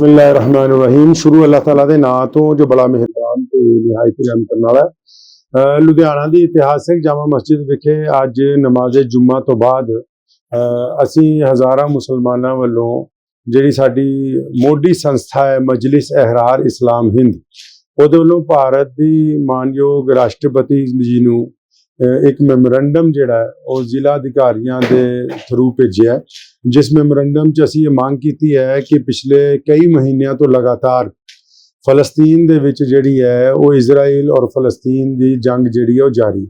ਬਿਸਮਿਲ੍ਲਾਹਿਰਰਹਿਮਾਨਿਰਰਹੀਮ। ਸ਼ੁਰੂ ਅੱਲਾਹ ਤਾਲਾ ਦੇ ਨਾਂ ਤੋਂ ਜੋ ਬੜਾ ਮਿਹਰਬਾਨ ਤੇ ਨਿਹਾਇਤ ਰਹਿਮ ਕਰਨ ਵਾਲਾ ਲੁਧਿਆਣਾ ਦੀ ਇਤਿਹਾਸਿਕ ਜਾਮਾ ਮਸਜਿਦ ਵਿਖੇ ਅੱਜ ਨਮਾਜ਼ ਜੁਮਾ ਤੋਂ ਬਾਅਦ ਅਸੀਂ ਹਜ਼ਾਰਾਂ ਮੁਸਲਮਾਨਾਂ ਵੱਲੋਂ ਜਿਹੜੀ ਸਾਡੀ ਮੋਢੀ ਸੰਸਥਾ ਹੈ, ਮਜਲਿਸ ਅਹਿਰਾਰ ਇਸਲਾਮ ਹਿੰਦ, ਉਹਦੇ ਵੱਲੋਂ ਭਾਰਤ ਦੀ ਮਾਨਯੋਗ ਰਾਸ਼ਟਰਪਤੀ ਜੀ ਨੂੰ ਇੱਕ ਮੈਮੋਰੰਡਮ ਜਿਹੜਾ ਉਹ ਜ਼ਿਲ੍ਹਾ ਅਧਿਕਾਰੀਆਂ ਦੇ ਥਰੂ ਭੇਜਿਆ ਜਿਸ ਮੈਮੋਰੰਡਮ 'ਚ ਅਸੀਂ ਇਹ ਮੰਗ ਕੀਤੀ ਹੈ ਕਿ ਪਿਛਲੇ ਕਈ ਮਹੀਨਿਆਂ ਤੋਂ ਲਗਾਤਾਰ ਫਲਸਤੀਨ ਦੇ ਵਿੱਚ ਜਿਹੜੀ ਹੈ, ਉਹ ਇਜ਼ਰਾਈਲ ਔਰ ਫਲਸਤੀਨ ਦੀ ਜੰਗ ਜਿਹੜੀ ਹੈ ਉਹ ਜਾਰੀ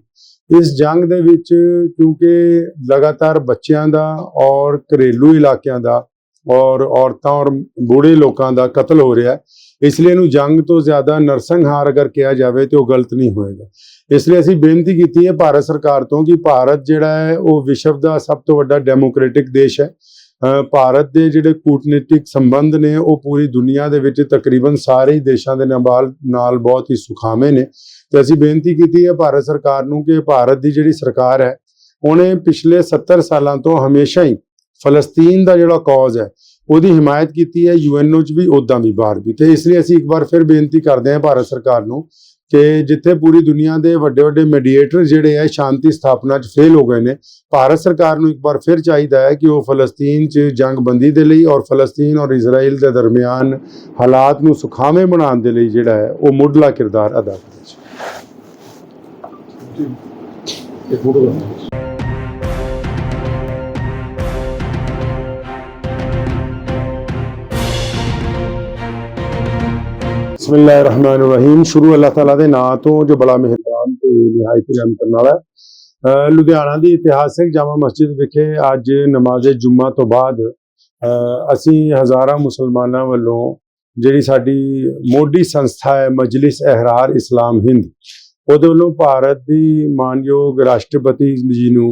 ਇਸ ਜੰਗ ਦੇ ਵਿੱਚ ਕਿਉਂਕਿ ਲਗਾਤਾਰ ਬੱਚਿਆਂ ਦਾ ਔਰ ਘਰੇਲੂ ਇਲਾਕਿਆਂ ਦਾ ਔਰ ਔਰਤਾਂ ਔਰ ਬੂੜੇ ਲੋਕਾਂ ਦਾ ਕਤਲ ਹੋ ਰਿਹਾ ਹੈ। ਇਸ ਲਈ ਇਹਨੂੰ ਜੰਗ ਤੋਂ ਜ਼ਿਆਦਾ ਨਰਸੰਹਾਰ ਅਗਰ ਕਿਹਾ ਜਾਵੇ ਤੇ ਉਹ ਗਲਤ ਨਹੀਂ ਹੋਏਗਾ। ਇਸ ਲਈ ਅਸੀਂ ਬੇਨਤੀ ਕੀਤੀ ਹੈ ਭਾਰਤ ਸਰਕਾਰ ਤੋਂ ਕਿ ਭਾਰਤ ਜਿਹੜਾ ਹੈ, ਉਹ ਵਿਸ਼ਵ ਦਾ ਸਭ ਤੋਂ ਵੱਡਾ ਡੈਮੋਕ੍ਰੈਟਿਕ ਦੇਸ਼ ਹੈ। ਭਾਰਤ ਦੇ ਜਿਹੜੇ ਕੂਟਨੀਤਿਕ ਸੰਬੰਧ ਨੇ, ਉਹ ਪੂਰੀ ਦੁਨੀਆ ਦੇ ਵਿੱਚ ਤਕਰੀਬਨ ਸਾਰੇ ਹੀ ਦੇਸ਼ਾਂ ਦੇ ਨਾਲ ਨਾਲ ਬਹੁਤ ਹੀ ਸੁਖਾਵੇਂ ਨੇ। ਤੇ ਅਸੀਂ ਬੇਨਤੀ ਕੀਤੀ ਹੈ ਭਾਰਤ ਸਰਕਾਰ ਨੂੰ ਕਿ ਭਾਰਤ ਦੀ ਜਿਹੜੀ ਸਰਕਾਰ ਹੈ, ਉਹਨੇ ਪਿਛਲੇ 70 ਸਾਲਾਂ ਤੋਂ ਹਮੇਸ਼ਾ ਹੀ ਫਲਸਤੀਨ ਦਾ ਜਿਹੜਾ ਕੌਜ਼ ਹੈ, ਉਹਦੀ ਹਿਮਾਇਤ ਕੀਤੀ ਹੈ ਯੂਐਨਓ ਚ ਵੀ ਉਦਾਂ ਵੀ ਬਾਹਰ ਵੀ। ਤੇ ਇਸ ਲਈ ਅਸੀਂ ਇੱਕ ਵਾਰ ਫਿਰ ਬੇਨਤੀ ਕਰਦੇ ਹਾਂ ਭਾਰਤ ਸਰਕਾਰ ਨੂੰ ਕਿ ਜਿੱਥੇ ਪੂਰੀ ਦੁਨੀਆ ਦੇ ਵੱਡੇ ਵੱਡੇ ਮੀਡੀਏਟਰ ਜਿਹੜੇ ਹੈ, ਸ਼ਾਂਤੀ ਸਥਾਪਨਾ 'ਚ ਫੇਲ ਹੋ ਗਏ ਨੇ, ਭਾਰਤ ਸਰਕਾਰ ਨੂੰ ਇੱਕ ਵਾਰ ਫਿਰ ਚਾਹੀਦਾ ਹੈ ਕਿ ਉਹ ਫਲਸਤੀਨ 'ਚ ਜੰਗਬੰਦੀ ਦੇ ਲਈ ਔਰ ਫਲਸਤੀਨ ਔਰ ਇਜ਼ਰਾਈਲ ਦੇ ਦਰਮਿਆਨ ਹਾਲਾਤ ਨੂੰ ਸੁਖਾਵੇਂ ਬਣਾਉਣ ਦੇ ਲਈ ਜਿਹੜਾ ਹੈ, ਉਹ ਮੁੱਢਲਾ ਕਿਰਦਾਰ ਅਦਾ ਕਰੇ। ਇੱਕ ਫੋਟੋ ਦਾ ਰਹੀਮ ਸ਼ੁਰੂ ਅੱਲਾਹ ਤਾਲਾ ਦੇ ਨਾਂ ਤੋਂ ਜੋ ਬੜਾ ਮਿਹਰਬਾਨ ਤੇ ਨਿਹਾਇਤ ਰਹਿਮ ਕਰਨ ਵਾਲਾ ਲੁਧਿਆਣਾ ਦੀ ਇਤਿਹਾਸਿਕ ਜਾਮਾ ਮਸਜਿਦ ਵਿਖੇ ਅੱਜ ਨਮਾਜ਼ ਜੁਮਾ ਤੋਂ ਬਾਅਦ ਅਸੀਂ ਹਜ਼ਾਰਾਂ ਮੁਸਲਮਾਨਾਂ ਵੱਲੋਂ ਜਿਹੜੀ ਸਾਡੀ ਮੋਢੀ ਸੰਸਥਾ ਹੈ, ਮਜਲਿਸ ਅਹਿਰਾਰ ਇਸਲਾਮ ਹਿੰਦ, ਉਹਦੇ ਵੱਲੋਂ ਭਾਰਤ ਦੀ ਮਾਨਯੋਗ ਰਾਸ਼ਟਰਪਤੀ ਜੀ ਨੂੰ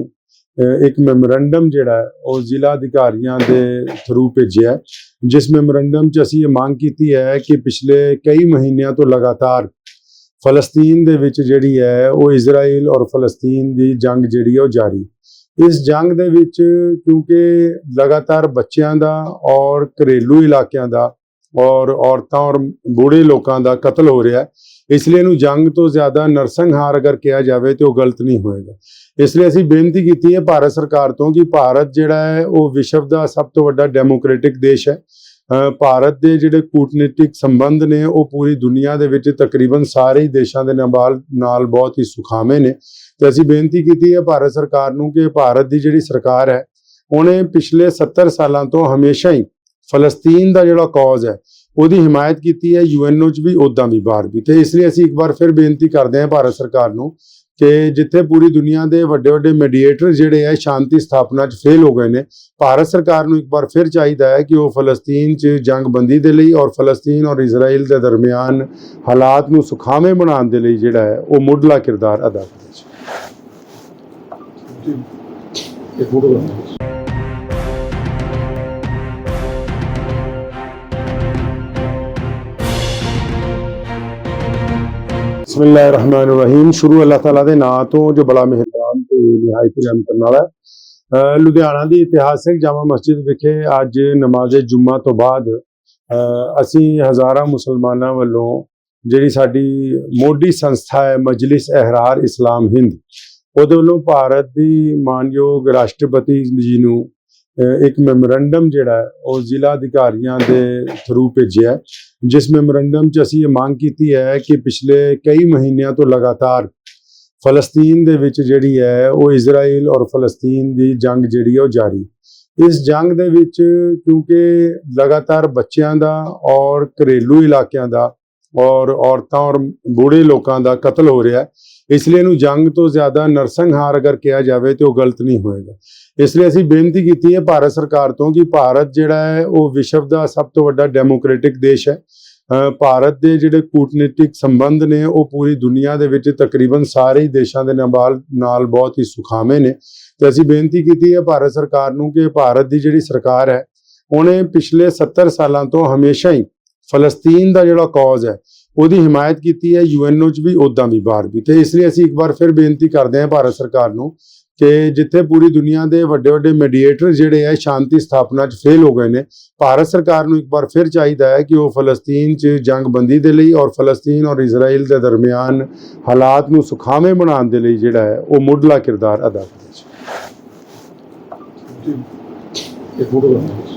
ਇੱਕ ਮੈਮੋਰੰਡਮ ਜਿਹੜਾ ਉਹ ਜ਼ਿਲ੍ਹਾ ਅਧਿਕਾਰੀਆਂ ਦੇ ਥਰੂ ਭੇਜਿਆ ਜਿਸ ਮੈਮੋਰੰਡਮ 'ਚ ਅਸੀਂ ਇਹ ਮੰਗ ਕੀਤੀ ਹੈ ਕਿ ਪਿਛਲੇ ਕਈ ਮਹੀਨਿਆਂ ਤੋਂ ਲਗਾਤਾਰ ਫਲਸਤੀਨ ਦੇ ਵਿੱਚ ਜਿਹੜੀ ਹੈ, ਉਹ ਇਜ਼ਰਾਈਲ ਔਰ ਫਲਸਤੀਨ ਦੀ ਜੰਗ ਜਿਹੜੀ ਹੈ ਉਹ ਜਾਰੀ ਇਸ ਜੰਗ ਦੇ ਵਿੱਚ ਕਿਉਂਕਿ ਲਗਾਤਾਰ ਬੱਚਿਆਂ ਦਾ ਔਰ ਘਰੇਲੂ ਇਲਾਕਿਆਂ ਦਾ ਔਰ ਔਰਤਾਂ ਔਰ ਬੂੜੇ ਲੋਕਾਂ ਦਾ ਕਤਲ ਹੋ ਰਿਹਾ ਹੈ। ਇਸ ਲਈ ਇਹਨੂੰ ਜੰਗ ਤੋਂ ਜ਼ਿਆਦਾ ਨਰਸੰਹਾਰ ਅਗਰ ਕਿਹਾ ਜਾਵੇ ਤੇ ਉਹ ਗਲਤ ਨਹੀਂ ਹੋਏਗਾ। ਇਸ ਲਈ ਅਸੀਂ ਬੇਨਤੀ ਕੀਤੀ ਹੈ ਭਾਰਤ ਸਰਕਾਰ ਤੋਂ ਕਿ ਭਾਰਤ ਜਿਹੜਾ ਹੈ, ਉਹ ਵਿਸ਼ਵ ਦਾ ਸਭ ਤੋਂ ਵੱਡਾ ਡੈਮੋਕ੍ਰੈਟਿਕ ਦੇਸ਼ ਹੈ। ਭਾਰਤ ਦੇ ਜਿਹੜੇ ਕੂਟਨੀਤਿਕ ਸੰਬੰਧ ਨੇ, ਉਹ ਪੂਰੀ ਦੁਨੀਆ ਦੇ ਵਿੱਚ ਤਕਰੀਬਨ ਸਾਰੇ ਹੀ ਦੇਸ਼ਾਂ ਦੇ ਨਾਲ ਨਾਲ ਬਹੁਤ ਹੀ ਸੁਖਾਵੇਂ ਨੇ। ਤੇ ਅਸੀਂ ਬੇਨਤੀ ਕੀਤੀ ਹੈ ਭਾਰਤ ਸਰਕਾਰ ਨੂੰ ਕਿ ਭਾਰਤ ਦੀ ਜਿਹੜੀ ਸਰਕਾਰ ਹੈ, ਉਹਨੇ ਪਿਛਲੇ 70 ਸਾਲਾਂ ਤੋਂ ਹਮੇਸ਼ਾ ਹੀ ਫਲਸਤੀਨ ਦਾ ਜਿਹੜਾ ਕੌਜ਼ ਹੈ, ਉਹਦੀ ਹਿਮਾਇਤ ਕੀਤੀ ਹੈ ਯੂਐਨਓ ਚ ਵੀ ਉਦਾਂ ਵੀ ਬਾਹਰ ਵੀ। ਤੇ ਇਸ ਲਈ ਅਸੀਂ ਇੱਕ ਵਾਰ ਫਿਰ ਬੇਨਤੀ ਕਰਦੇ ਹਾਂ ਭਾਰਤ ਸਰਕਾਰ ਨੂੰ ਕਿ ਜਿੱਥੇ ਪੂਰੀ ਦੁਨੀਆ ਦੇ ਵੱਡੇ ਵੱਡੇ ਮੀਡੀਏਟਰ ਜਿਹੜੇ ਹੈ, ਸ਼ਾਂਤੀ ਸਥਾਪਨਾ 'ਚ ਫੇਲ ਹੋ ਗਏ ਨੇ, ਭਾਰਤ ਸਰਕਾਰ ਨੂੰ ਇੱਕ ਵਾਰ ਫਿਰ ਚਾਹੀਦਾ ਹੈ ਕਿ ਉਹ ਫਲਸਤੀਨ 'ਚ ਜੰਗਬੰਦੀ ਦੇ ਲਈ ਔਰ ਫਲਸਤੀਨ ਔਰ ਇਜ਼ਰਾਈਲ ਦੇ ਦਰਮਿਆਨ ਹਾਲਾਤ ਨੂੰ ਸੁਖਾਵੇਂ ਬਣਾਉਣ ਦੇ ਲਈ ਜਿਹੜਾ ਹੈ, ਉਹ ਮੁੱਢਲਾ ਕਿਰਦਾਰ ਅਦਾ ਕਰੇ। ਇੱਕ ਫੋਟੋ ਦਾ ਰਹੀਮ ਸ਼ੁਰੂ ਅੱਲਾਹ ਤਾਲਾ ਦੇ ਨਾਂ ਤੋਂ ਜੋ ਬੜਾ ਮਿਹਰਬਾਨ ਤੇ ਨਿਹਾਇਤ ਰਹਿਮ ਕਰਨ ਵਾਲਾ ਲੁਧਿਆਣਾ ਦੀ ਇਤਿਹਾਸਿਕ ਜਾਮਾ ਮਸਜਿਦ ਵਿਖੇ ਅੱਜ ਨਮਾਜ਼ ਜੁਮਾ ਤੋਂ ਬਾਅਦ ਅਸੀਂ ਹਜ਼ਾਰਾਂ ਮੁਸਲਮਾਨਾਂ ਵੱਲੋਂ ਜਿਹੜੀ ਸਾਡੀ ਮੋਢੀ ਸੰਸਥਾ ਹੈ, ਮਜਲਿਸ ਅਹਿਰਾਰ ਇਸਲਾਮ ਹਿੰਦ, ਉਹਦੇ ਵੱਲੋਂ ਭਾਰਤ ਦੀ ਮਾਨਯੋਗ ਰਾਸ਼ਟਰਪਤੀ ਜੀ ਨੂੰ ਇੱਕ ਮੈਮੋਰੈਂਡਮ ਜਿਹੜਾ ਉਹ ਜ਼ਿਲ੍ਹਾ ਅਧਿਕਾਰੀਆਂ ਦੇ ਥਰੂ ਭੇਜਿਆ ਜਿਸ ਮੈਮੋਰੈਂਡਮ 'ਚ ਅਸੀਂ ਇਹ ਮੰਗ ਕੀਤੀ ਹੈ ਕਿ ਪਿਛਲੇ ਕਈ ਮਹੀਨਿਆਂ ਤੋਂ ਲਗਾਤਾਰ ਫਲਸਤੀਨ ਦੇ ਵਿੱਚ ਜਿਹੜੀ ਹੈ, ਉਹ ਇਜ਼ਰਾਈਲ ਔਰ ਫਲਸਤੀਨ ਦੀ ਜੰਗ ਜਿਹੜੀ ਹੈ ਉਹ ਜਾਰੀ ਇਸ ਜੰਗ ਦੇ ਵਿੱਚ ਕਿਉਂਕਿ ਲਗਾਤਾਰ ਬੱਚਿਆਂ ਦਾ ਔਰ ਘਰੇਲੂ ਇਲਾਕਿਆਂ ਦਾ ਔਰ ਔਰਤਾਂ ਔਰ ਬੂੜੇ ਲੋਕਾਂ ਦਾ ਕਤਲ ਹੋ ਰਿਹਾ ਹੈ। ਇਸ ਲਈ ਇਹਨੂੰ ਜੰਗ ਤੋਂ ਜ਼ਿਆਦਾ ਨਰਸੰਹਾਰ ਅਗਰ ਕਿਹਾ ਜਾਵੇ ਤੇ ਉਹ ਗਲਤ ਨਹੀਂ ਹੋਏਗਾ। ਇਸ ਲਈ ਅਸੀਂ ਬੇਨਤੀ ਕੀਤੀ ਹੈ ਭਾਰਤ ਸਰਕਾਰ ਤੋਂ ਕਿ ਭਾਰਤ ਜਿਹੜਾ ਹੈ, ਉਹ ਵਿਸ਼ਵ ਦਾ ਸਭ ਤੋਂ ਵੱਡਾ ਡੈਮੋਕ੍ਰੈਟਿਕ ਦੇਸ਼ ਹੈ। ਭਾਰਤ ਦੇ ਜਿਹੜੇ ਕੂਟਨੀਤਿਕ ਸੰਬੰਧ ਨੇ, ਉਹ ਪੂਰੀ ਦੁਨੀਆ ਦੇ ਵਿੱਚ ਤਕਰੀਬਨ ਸਾਰੇ ਹੀ ਦੇਸ਼ਾਂ ਦੇ ਨਾਲ ਨਾਲ ਬਹੁਤ ਹੀ ਸੁਖਾਵੇਂ ਨੇ। ਤੇ ਅਸੀਂ ਬੇਨਤੀ ਕੀਤੀ ਹੈ ਭਾਰਤ ਸਰਕਾਰ ਨੂੰ ਕਿ ਭਾਰਤ ਦੀ ਜਿਹੜੀ ਸਰਕਾਰ ਹੈ, ਉਹਨੇ ਪਿਛਲੇ 70 ਸਾਲਾਂ ਤੋਂ ਹਮੇਸ਼ਾ ਹੀ ਫਲਸਤੀਨ ਦਾ ਜਿਹੜਾ ਕੌਜ਼ ਹੈ, ਉਹਦੀ ਹਿਮਾਇਤ ਕੀਤੀ ਹੈ, ਯੂਐਨਓ ਚ ਵੀ ਉਦਾਂ ਵੀ ਬਾਹਰ ਵੀ। ਤੇ ਇਸ ਲਈ ਅਸੀਂ ਇੱਕ ਵਾਰ ਫਿਰ ਬੇਨਤੀ ਕਰਦੇ ਹਾਂ ਭਾਰਤ ਸਰਕਾਰ ਨੂੰ ਕਿ ਜਿੱਥੇ ਪੂਰੀ ਦੁਨੀਆ ਦੇ ਵੱਡੇ ਵੱਡੇ ਮੀਡੀਏਟਰ ਜਿਹੜੇ ਆ ਸ਼ਾਂਤੀ ਸਥਾਪਨਾ 'ਚ ਫੇਲ ਹੋ ਗਏ ਨੇ, ਭਾਰਤ ਸਰਕਾਰ ਨੂੰ ਇੱਕ ਵਾਰ ਫਿਰ ਚਾਹੀਦਾ ਹੈ ਕਿ ਉਹ ਫਲਸਤੀਨ 'ਚ ਜੰਗਬੰਦੀ ਦੇ ਲਈ ਔਰ ਫਲਸਤੀਨ ਔਰ ਇਜ਼ਰਾਈਲ ਦੇ ਦਰਮਿਆਨ ਹਾਲਾਤ ਨੂੰ ਸੁਖਾਵੇਂ ਬਣਾਉਣ ਦੇ ਲਈ ਜਿਹੜਾ ਹੈ, ਉਹ ਮੁੱਢਲਾ ਕਿਰਦਾਰ ਅਦਾ ਕਰੇ।